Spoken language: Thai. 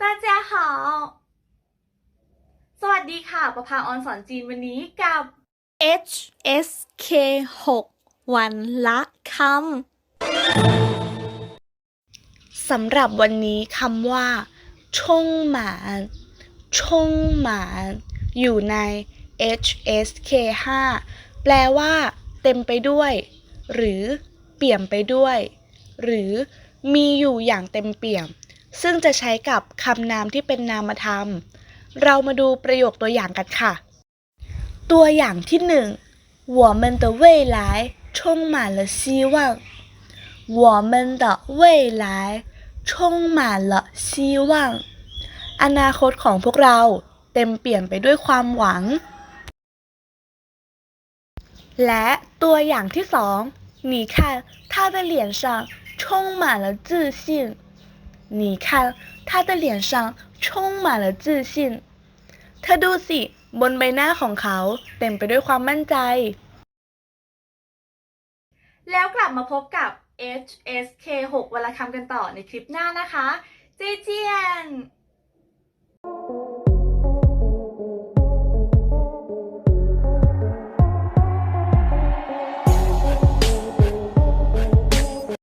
ตาเจ้าหาสวัสดีค่ะ ประภาออนสอนจีนวันนี้กับ H S K 6วันละคำสำหรับวันนี้คำว่าชงหมานชงหมานอยู่ใน H S K 5แปลว่า เต็มไปด้วย หรือ เปี่ยมไปด้วย หรือมีอยู่อย่างเต็มเปี่ยม ซึ่งจะใช้กับคำนามที่เป็นนามธรรม เรามาดูประโยคตัวอย่างกันค่ะ ตัวอย่างที่หนึ่ง我们的未来充满了希望我们的未来充满了希望อนาคตของพวกเราเต็มเปี่ยมไปด้วยความหวัง และตัวอย่างที่สอง你看他的脸上充满了自信 你看他的脸上充满了自信เธอดูสิ บนใบหน้าของเขาเต็มไปด้วยความมั่นใจ แล้วกลับมาพบกับ HSK 6วันละคำกันต่อในคลิปหน้านะคะ เจเจียน